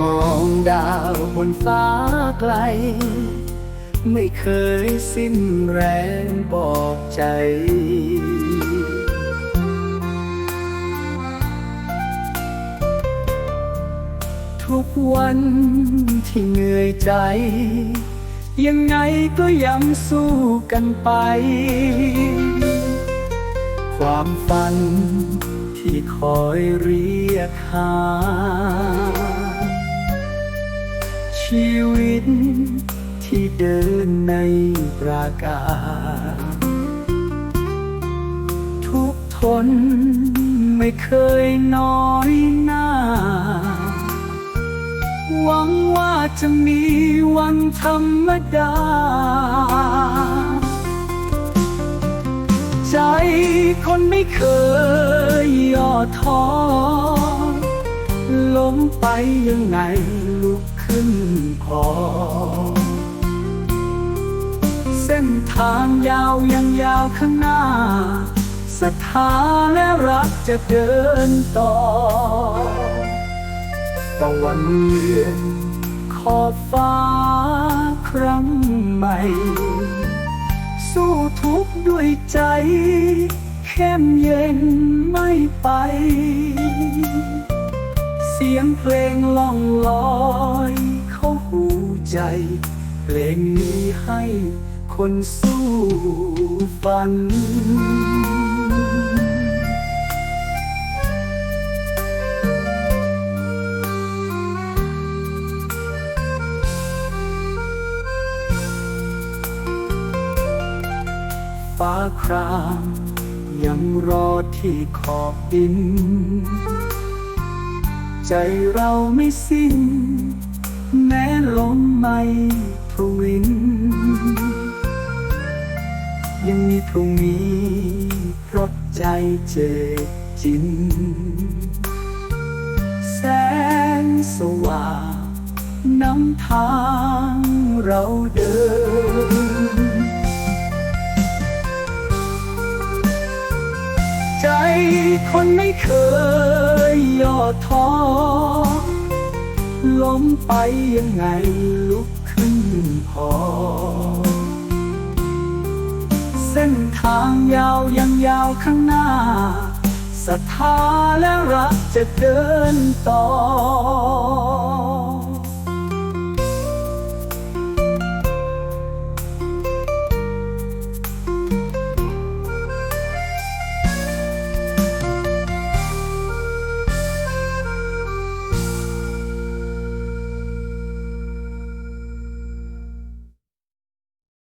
มองดาวบนฟ้าไกล ไม่เคยสิ้นแรงบอกใจ ทุกวันที่เหนื่อยใจ ยังไงก็ยังสู้กันไป ความฝันที่คอยเรียกหา ชีวิตที่เดินในปรากาศทุกทนไม่เคยน้อยหน้า หวังว่าจะมีวันธรรมดา ใจคนไม่เคยย่อท้อ ล้มไปยังไงลุกขึ้นพอ เส้นทางยาวยังยาวข้างหน้าศรัทธาและรักจะเดินต่อตะวันเยือนขอบฟ้าครั้งใหม่ สู้ทุกด้วยใจ เข้มเย็นไม่ไป สียงเพลงล่องลอยเข้าหูใจ เพลงนี้ให้คนสู้ฝัน ฟ้าครามยังรอที่ขอบดิน ใจเราไม่สิ้น แม้ลมไม่ทวินยังมีพรุ่งนี้เพราะใจเจดจิน แสงสว่างนำทางเราเดิน ใจคนไม่เคยย่อท้อ ล้มไปยังไงลุกขึ้นพอ เส้นทางยาวยังยาวข้างหน้าศรัทธาและรักจะเดินต่อ